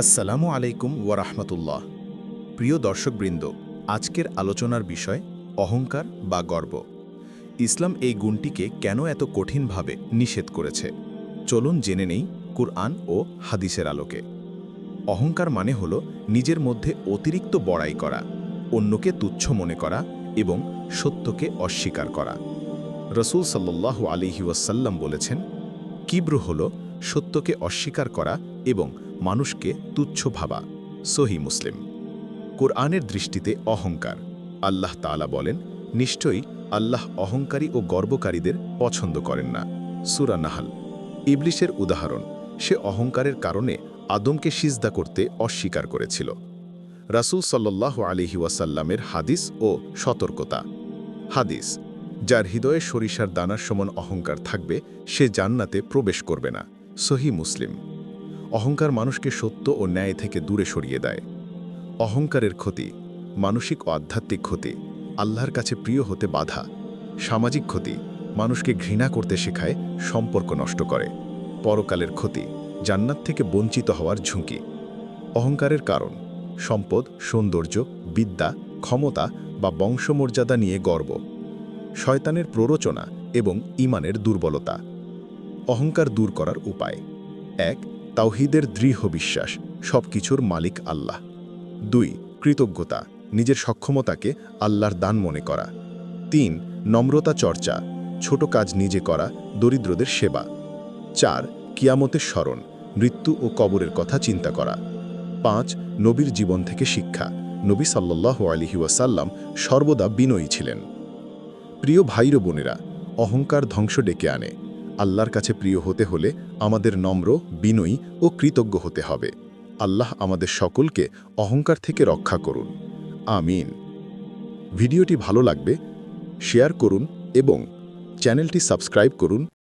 আসসালামু আলাইকুম ওয়ারাহমাতুল্লাহ প্রিয় দর্শকবৃন্দ, আজকের আলোচনার বিষয় অহংকার বা গর্ব। ইসলাম এই গুণটিকে কেন এত কঠিনভাবে নিষেধ করেছে? চলুন জেনে নেই কুরআন ও হাদিসের আলোকে। অহংকার মানে হল নিজের মধ্যে অতিরিক্ত বড়াই করা, অন্যকে তুচ্ছ মনে করা এবং সত্যকে অস্বীকার করা। রসুল সাল্লাল্লাহু আলিহি ওয়াসাল্লাম বলেছেন, কিব্র হল সত্যকে অস্বীকার করা এবং মানুষকে তুচ্ছ ভাবা। সহি মুসলিম। কোরআনের দৃষ্টিতে অহংকার। আল্লাহ তাআলা বলেন, নিশ্চয়ই আল্লাহ অহংকারী ও গর্বকারীদের পছন্দ করেন না। সুরা নাহাল। ইবলিশের উদাহরণ, সে অহংকারের কারণে আদমকে সিজদা করতে অস্বীকার করেছিল। রাসূল সাল্লাল্লাহু আলিহি ওয়াসাল্লামের হাদিস ও সতর্কতা। হাদিস, যার হৃদয়ে সরিষার দানার সমান অহংকার থাকবে, সে জান্নাতে প্রবেশ করবে না। সহি মুসলিম। অহংকার মানুষকে সত্য ও ন্যায় থেকে দূরে সরিয়ে দেয়। অহংকারের ক্ষতি, মানসিক ও আধ্যাত্মিক ক্ষতি, আল্লাহর কাছে প্রিয় হতে বাধা, সামাজিক ক্ষতি, মানুষকে ঘৃণা করতে শেখায়, সম্পর্ক নষ্ট করে। পরকালের ক্ষতি, জান্নাত থেকে বঞ্চিত হওয়ার ঝুঁকি। অহংকারের কারণ, সম্পদ, সৌন্দর্য, বিদ্যা, ক্ষমতা বা বংশমর্যাদা নিয়ে গর্ব। শয়তানের প্ররোচনা এবং ইমানের দুর্বলতা। অহংকার দূর করার উপায়। এক তাওহিদের দৃঢ় বিশ্বাস সব কিছুর মালিক আল্লাহ। দুই, কৃতজ্ঞতা, নিজের সক্ষমতাকে আল্লাহর দান মনে করা। তিন, নম্রতা চর্চা, ছোট কাজ নিজে করা, দরিদ্রদের সেবা। চার, কিয়ামতের স্মরণ, মৃত্যু ও কবরের কথা চিন্তা করা। পাঁচ, নবীর জীবন থেকে শিক্ষা, নবী সাল্লাহ আলিহি ওয়াসাল্লাম সর্বদা বিনয়ী ছিলেন। প্রিয় ভাইর বোনেরা, অহংকার ধ্বংস ডেকে আনে আল্লাহর কাছে প্রিয় হতে হলে আমাদের নম্র, বিনয়ী ও কৃতজ্ঞ হতে হবে। আল্লাহ আমাদের সকলকে অহংকার থেকে রক্ষা করুন। আমিন। ভিডিওটি ভালো লাগবে শেয়ার করুন এবং চ্যানেলটি সাবস্ক্রাইব করুন।